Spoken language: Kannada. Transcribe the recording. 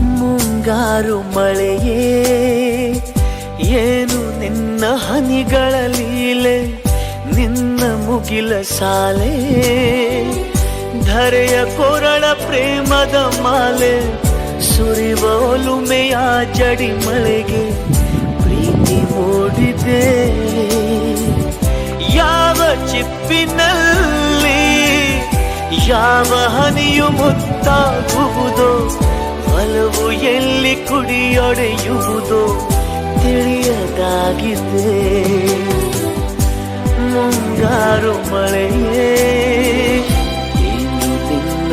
ಮುಂಗಾರು ಮಳೆಯೇ, ಏನು ನಿನ್ನ ಹನಿಗಳ ಲೀಲೆ, ನಿನ್ನ ಮುಗಿಲ ಸಾಲೆ? ಧರೆಯ ಕೊರಳ ಪ್ರೇಮದ ಮಾಲೆ, ಸುರಿವ ಒಲುಮೆಯ ಜಡಿ ಮಳೆಗೆ ಪ್ರೀತಿ ಮೂಡಿದೆ. ಯಾವ ಚಿಪ್ಪಿನಲ್ಲಿ ಯಾವ ಹನಿಯು ಮುತ್ತಾಗುವುದೋ ಹಲವು ಎಲ್ಲಿ ಕುಡಿಯೊಡೆಯುವುದು ತಿಳಿಯದಾಗಿದೆ. ಮುಂಗಾರು ಮಳೆಯೇ ಇನ್ನು ನಿನ್ನ